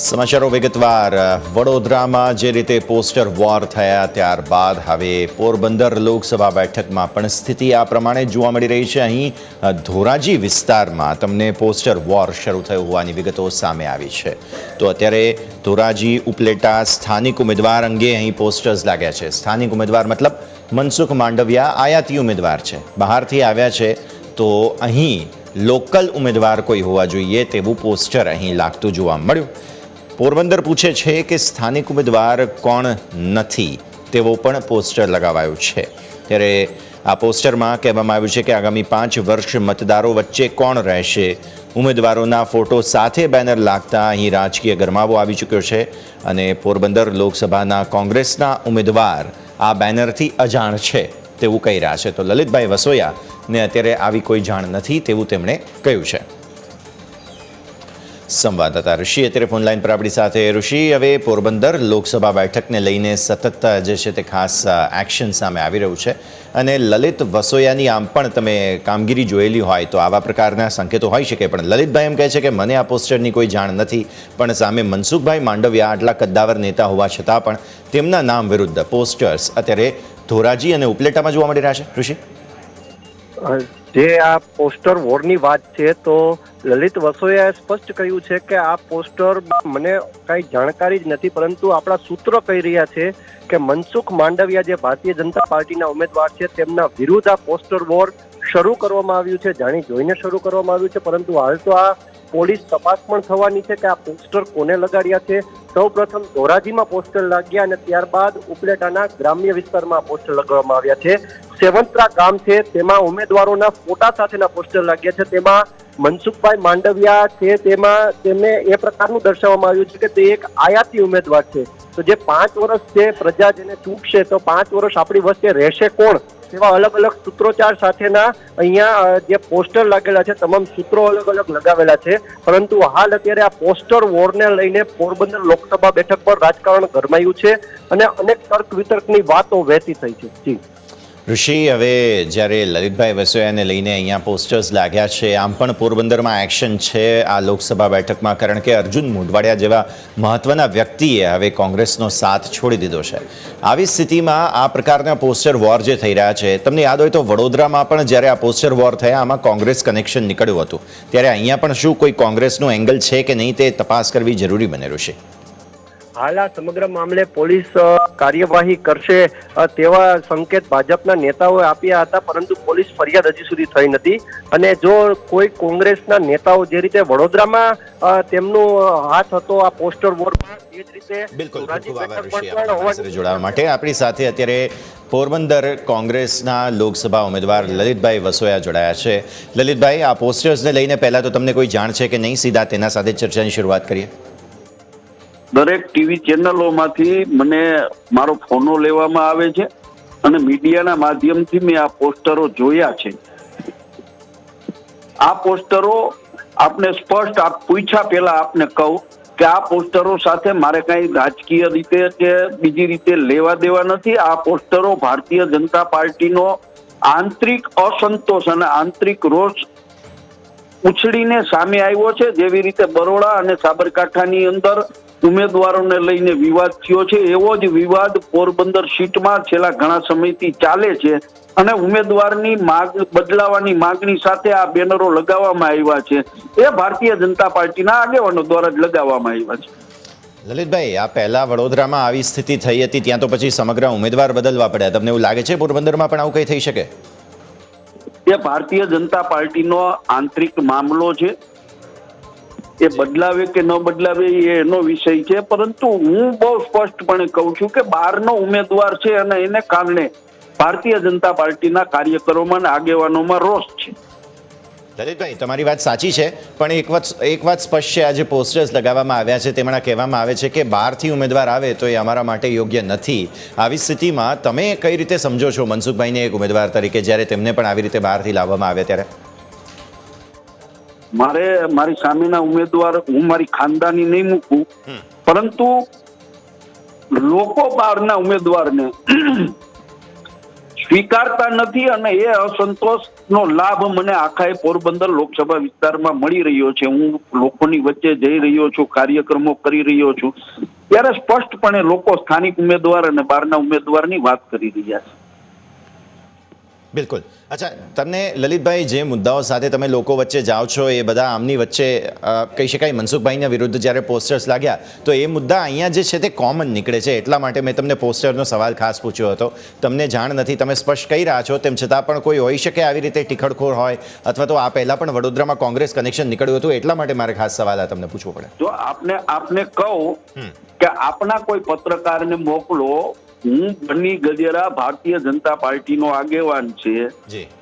સમાચારો વિગતવાર. વડોદરામાં જે રીતે પોસ્ટર વોર થયા ત્યારબાદ હવે પોરબંદર લોકસભા બેઠકમાં પણ સ્થિતિ આ પ્રમાણે જોવા મળી રહી છે. અહીં ધોરાજી વિસ્તારમાં તમને પોસ્ટર વોર શરૂ થયો હોવાની વિગતો સામે આવી છે. તો અત્યારે ધોરાજી ઉપલેટા સ્થાનિક ઉમેદવાર અંગે અહીં પોસ્ટર્સ લાગ્યા છે. સ્થાનિક ઉમેદવાર મતલબ મનસુખ માંડવિયા, આયાતી ઉમેદવાર છે. બહારથી આવ્યા છે તો અહીં લોકલ ઉમેદવાર કોઈ હોવા જોઈએ તેવું પોસ્ટર અહીં લાગતું જોવા મળ્યું. પોરબંદર પૂછે છે કે સ્થાનિક ઉમેદવાર કોણ નથી? તેવો પણ પોસ્ટર લગાવાયું છે. ત્યારે આ પોસ્ટરમાં કહેવામાં આવ્યું છે કે આગામી પાંચ વર્ષ મતદારો વચ્ચે કોણ રહેશે? ઉમેદવારોના ફોટો સાથે બેનર લાગતા અહીં રાજકીય ગરમાવો આવી ચૂક્યો છે અને પોરબંદર લોકસભાના કોંગ્રેસના ઉમેદવાર આ બેનરથી અજાણ છે તેવું કહી રહ્યા છે. તો લલિતભાઈ વસોયા ને અત્યારે આવી કોઈ જાણ નથી તેવું તેમણે કહ્યું છે. સંવાદદાતા ઋષિ અત્યારે ફોનલાઈન પર આપણી સાથે. ઋષિ, હવે પોરબંદર લોકસભા બેઠકને લઈને સતત જે છે તે ખાસ એક્શન સામે આવી રહ્યું છે. અને લલિત વસોયાની આમ પણ તમે કામગીરી જોયેલી હોય તો આવા પ્રકારના સંકેતો હોઈ શકે. પણ લલિતભાઈ એમ કહે છે કે મને આ પોસ્ટરની કોઈ જાણ નથી. પણ સામે મનસુખભાઈ માંડવિયા આટલા કદ્દાવર નેતા હોવા છતાં પણ તેમના નામ વિરુદ્ધ પોસ્ટર્સ અત્યારે ધોરાજી અને ઉપલેટામાં જોવા મળી રહ્યા છે. ઋષિ? જે આ પોસ્ટર વોરની વાત છે, તો લલિત વસોયાએ સ્પષ્ટ કહ્યું છે કે આ પોસ્ટર મને કઈ જાણકારી જ નથી, પરંતુ આપણા સૂત્રો કહી રહ્યા છે કે મનસુખ માંડવિયા જે ભારતીય જનતા પાર્ટીના ઉમેદવાર છે, તેમના વિરુદ્ધ આ પોસ્ટર વોર શરૂ કરવામાં આવ્યું છે, જાણી જોઈને શરૂ કરવામાં આવ્યું છે, પરંતુ હાલ તો આ પોલીસ તપાસ પણ થવાની છે કે આ પોસ્ટર કોને લગાડ્યા છે. સૌ પ્રથમ ધોરાજીમાં પોસ્ટર લાગ્યા અને ત્યારબાદ ઉપલેટાના ગ્રામ્ય વિસ્તારમાં પોસ્ટર લગાવવામાં આવ્યા છે. સેવંતરા ગામ છે, તેમાં ઉમેદવારોના ફોટા સાથેના પોસ્ટર લાગ્યા છે. તેમાં મનસુખભાઈ માંડવિયા છે, તેમાં તેમને એ પ્રકારનું દર્શાવવામાં આવ્યું છે કે તે એક આયાતી ઉમેદવાર છે. તો જે પાંચ વર્ષ છે પ્રજા જેને ચૂકશે તો પાંચ વર્ષ આપણી વચ્ચે રહેશે કોણ? તેવા અલગ અલગ સૂત્રોચ્ચાર સાથેના અહીંયા જે પોસ્ટર લાગેલા છે, તમામ સૂત્રો અલગ અલગ લગાવેલા છે. પરંતુ હાલ અત્યારે આ પોસ્ટર વોરને લઈને પોરબંદર લોકસભા બેઠક પર રાજકારણ ગરમાયું છે અને અનેક તર્ક વિતર્કની વાતો વહેતી થઈ છે. જી. ઋષિ, હવે જ્યારે લલિતભાઈ વસોયાને લઈને અહીંયા પોસ્ટર્સ લાગ્યા છે, આમ પણ પોરબંદરમાં એક્શન છે આ લોકસભા બેઠકમાં, કારણ કે અર્જુન મોઢવાડિયા જેવા મહત્વના વ્યક્તિએ હવે કોંગ્રેસનો સાથ છોડી દીધો છે. આવી સ્થિતિમાં આ પ્રકારના પોસ્ટર વોર જે થઈ રહ્યા છે, તમને યાદ હોય તો વડોદરામાં પણ જ્યારે આ પોસ્ટર વોર થયા, આમાં કોંગ્રેસ કનેક્શન નીકળ્યું હતું. ત્યારે અહીંયા પણ શું કોઈ કોંગ્રેસનું એંગલ છે કે નહીં, તે તપાસ કરવી જરૂરી બને, ઋષિ. હાલ આ સમગ્ર મામલે પોલીસ કાર્યવાહી કરશે તેવા સંકેત ભાજપના નેતાઓએ આપ્યા હતા પરંતુ પોલીસ ફરિયાદ હજી સુધી થઈ નથી. અને જો કોઈ કોંગ્રેસના નેતાઓ જે રીતે વડોદરામાં તેમનો હાથ હતો આ પોસ્ટર વોરમાં એ જ રીતે બિલકુલ જોડાવા માટે. આપણી સાથે અત્યારે પોરબંદર કોંગ્રેસના લોકસભા ઉમેદવાર લલિતભાઈ વસોયા જોડાયા છે. લલિતભાઈ આ પોસ્ટર્સને લઈને પહેલા તો તમને કોઈ જાણ છે કે નહીં? સીધા તેના સાથે ચર્ચાની શરૂઆત કરીએ. દરેક ટીવી ચેનલોમાંથી મને મારો ફોનો લેવામાં આવે છે અને મીડિયાના માધ્યમથી મેં આ પોસ્ટરો જોયા છે. આ પોસ્ટરો આપને સ્પષ્ટ પૂછ્યા પહેલા આપને કહું કે આ પોસ્ટરો સાથે મારે કઈ રાજકીય રીતે કે બીજી રીતે લેવા દેવા નથી. આ પોસ્ટરો ભારતીય જનતા પાર્ટીનો આંતરિક અસંતોષ અને આંતરિક રોષ ઉછળીને સામે આવ્યો છે. જેવી રીતે બરોડા અને સાબરકાંઠાની અંદર ઉમેદવારોને લઈને વિવાદ થયો છે. એવો જ વિવાદ પોરબંદર સીટમાં છેલ્લા ઘણા સમયથી ચાલે છે અને ઉમેદવારની માગ બદલાવાની માગણી સાથે આ બેનરો લગાવવામાં આવ્યા છે. એ ભારતીય જનતા પાર્ટીના આગેવાનો દ્વારા જ લગાવવામાં આવ્યા છે. લલિતભાઈ આ પહેલા વડોદરામાં આવી સ્થિતિ થઈ હતી ત્યાં તો પછી સમગ્ર ઉમેદવાર બદલવા પડ્યા. તમને એવું લાગે છે પોરબંદરમાં પણ આવું કંઈ થઈ શકે? એ ભારતીય જનતા પાર્ટીનો આંતરિક મામલો છે. એ બદલાવે કે ન બદલાવે એ એનો વિષય છે પરંતુ હું બહુ સ્પષ્ટપણે કહું છું કે બહારનો ઉમેદવાર છે અને એને કારણે ભારતીય જનતા પાર્ટીના કાર્યકરોમાં અને આગેવાનોમાં રોષ છે. લલિતભાઈ તમારી વાત સાચી છે પણ એક વાત એક વાત સ્પષ્ટ છે. આજે પોસ્ટર્સ લગાવવામાં આવ્યા છે તેમાં કહેવામાં આવે છે કે બહારથી ઉમેદવાર આવે તો એ અમારા માટે યોગ્ય નથી. આવી સ્થિતિમાં તમે કઈ રીતે સમજો છો? મનસુખભાઈને એક ઉમેદવાર તરીકે જ્યારે તેમને પણ આવી રીતે બહારથી લાવવામાં આવ્યા ત્યારે. મારે મારી સામેના ઉમેદવાર હું મારી ખાનદાની નહીં મૂકું પરંતુ લોકો બહારના ઉમેદવારને સ્વીકારતા નથી અને એ અસંતોષ નો લાભ મને આખા પોરબંદર લોકસભા વિસ્તારમાં મળી રહ્યો છે. હું લોકોની વચ્ચે જઈ રહ્યો છું કાર્યક્રમો કરી રહ્યો છું. ત્યારે સ્પષ્ટપણે લોકો સ્થાનિક ઉમેદવાર અને બહારના ઉમેદવારની વાત કરી રહ્યા છે. બિલકુલ. અચ્છા તમને લલિતભાઈ જે મુદ્દાઓ સાથે તમે લોકો વચ્ચે જાઓ છો એ બધા આમની વચ્ચે કહી શકાય મનસુખભાઈના વિરુદ્ધ જ્યારે પોસ્ટર્સ લાગ્યા તો એ મુદ્દા અહીંયા જે છે તે કોમન નીકળે છે. એટલા માટે મેં તમને પોસ્ટરનો સવાલ ખાસ પૂછ્યો હતો. તમને જાણ નથી તમે સ્પષ્ટ કહી રહ્યા છો તેમ છતાં પણ કોઈ હોઈ શકે આવી રીતે ટીખડખોર હોય અથવા તો આ પહેલાં પણ વડોદરામાં કોંગ્રેસ કનેક્શન નીકળ્યું હતું એટલા માટે મારે ખાસ સવાલ આ તમને પૂછવો પડે. જો આપને આપને કહું કે આપના કોઈ પત્રકારને મોકલો હું બની ગજેરા ભારતીય જનતા પાર્ટીનો આગેવાન છે.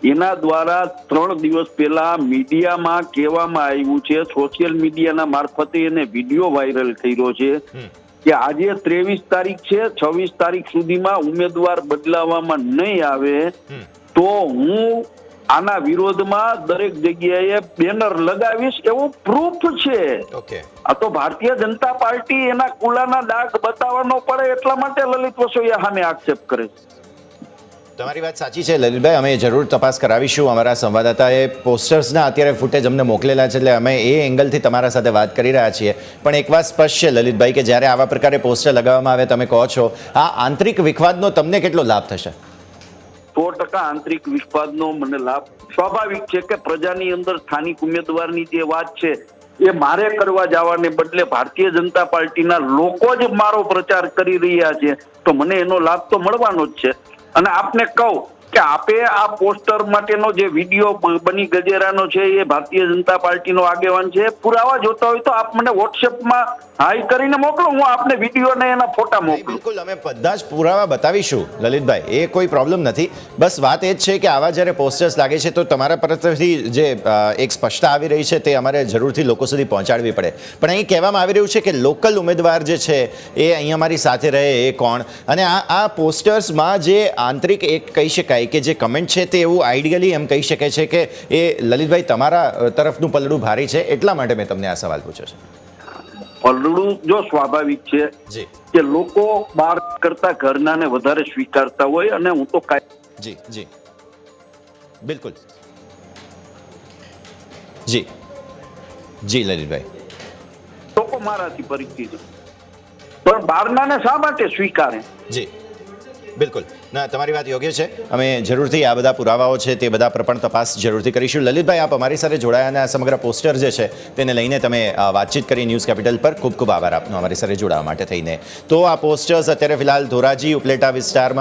એના દ્વારા ત્રણ દિવસ પહેલા મીડિયામાં કહેવામાં આવ્યું છે સોશિયલ મીડિયાના મારફતે એને વીડિયો વાયરલ કર્યો છે. કે આજે ત્રેવીસ તારીખ છે છવ્વીસ તારીખ સુધીમાં ઉમેદવાર બદલાવામાં નહીં આવે તો હું આના વિરોધમાં દરેક જગ્યાએ બેનર લગાવીશ એવું પ્રૂફ છે. ઓકે આ તો ભારતીય જનતા પાર્ટી એના કુલાના ડાઘ બતાવવાનો પડે એટલા માટે લલિત વસોયા સામે આક્ષેપ કરે છે. તમારી વાત સાચી છે લલિતભાઈ. અમે જરૂર તપાસ કરાવીશું. અમારા સંવાદદાતાએ પોસ્ટર્સના અત્યારે ફૂટેજ અમને મોકલેલા છે એટલે અમે એ એંગલથી તમારા સાથે વાત કરી રહ્યા છીએ. પણ એક વાત સ્પષ્ટ છે લલિતભાઈ કે જ્યારે આવા પ્રકારે પોસ્ટર લગાવવામાં આવે તમે કહો છો આ આંતરિક વિખવાદનો તમને કેટલો લાભ થશે? સો ટકા આંતરિક વિશ્વાસનો મને લાભ. સ્વાભાવિક છે કે પ્રજાની અંદર સ્થાનિક ઉમેદવારની જે વાત છે, એ મારે કરવા જવાને બદલે ભારતીય જનતા પાર્ટીના લોકો જ મારો પ્રચાર કરી રહ્યા છે. તો મને એનો લાભ તો મળવાનો જ છે. અને આપને કહું કે આપે આ પોસ્ટર માટેનો જે વીડિયો બની ગજેરાનો છે એ ભારતીય જનતા પાર્ટીનો આગેવાન છે પુરાવા જોતા હોય તો આપ મને વોટ્સએપમાં હાઈ કરીને મોકલો હું આપને વીડિયો ને એના ફોટા મોકલું. બિલકુલ અમે બધા જ પુરાવા બતાવીશું લલિતભાઈ એ કોઈ પ્રોબ્લેમ નથી. બસ વાત એ જ છે કે આવા જ્યારે પોસ્ટર્સ લાગે છે તો તમારા તરફથી જે એક સ્પષ્ટતા આવી રહી છે તે અમારે જરૂરથી લોકો સુધી પહોંચાડવી પડે. પણ અહીં કહેવામાં આવી રહ્યું છે કે લોકલ ઉમેદવાર જે છે એ અહીં અમારી સાથે રહે એ કોણ? અને આ આ પોસ્ટર્સમાં જે આંતરિક એક કહી શકાય કે જે કમેન્ટ છે તે એવું આઈડિયલી એમ કહી શકે છે કે એ લલિતભાઈ તમારા તરફનું પલડું ભારી છે એટલા માટે મેં તમને આ સવાલ પૂછ્યો છે. પલડું જો સ્વાભાવિક છે કે લોકો બહાર કરતા ઘરના ને વધારે સ્વીકારતા હોય અને હું તો કાંઈ જી જી. બિલકુલ. જી. જી લલિતભાઈ. લોકો મારાથી પરિચિત પણ બહારના ને શા માટે સ્વીકારે? જી. બિલકુલ. ના, તમારી વાત યોગ્ય છે. અમે જરૂરથી આ બધા પુરાવાઓ છે, તે બધા પર પણ તપાસ જરૂરથી કરીશું. લલિતભાઈ, આપ અમારી સાથે જોડાયા અને આ સમગ્ર પોસ્ટર જે છે, તેને લઈને તમે વાતચીત કરી ન્યૂઝ કેપિટલ પર ખૂબ ખૂબ આભાર આપનો અમારી સાથે જોડાવા માટે થઈને. તો આ પોસ્ટર્સ અત્યારે ફિલહાલ ધોરાજી ઉપલેટા વિસ્તારમાં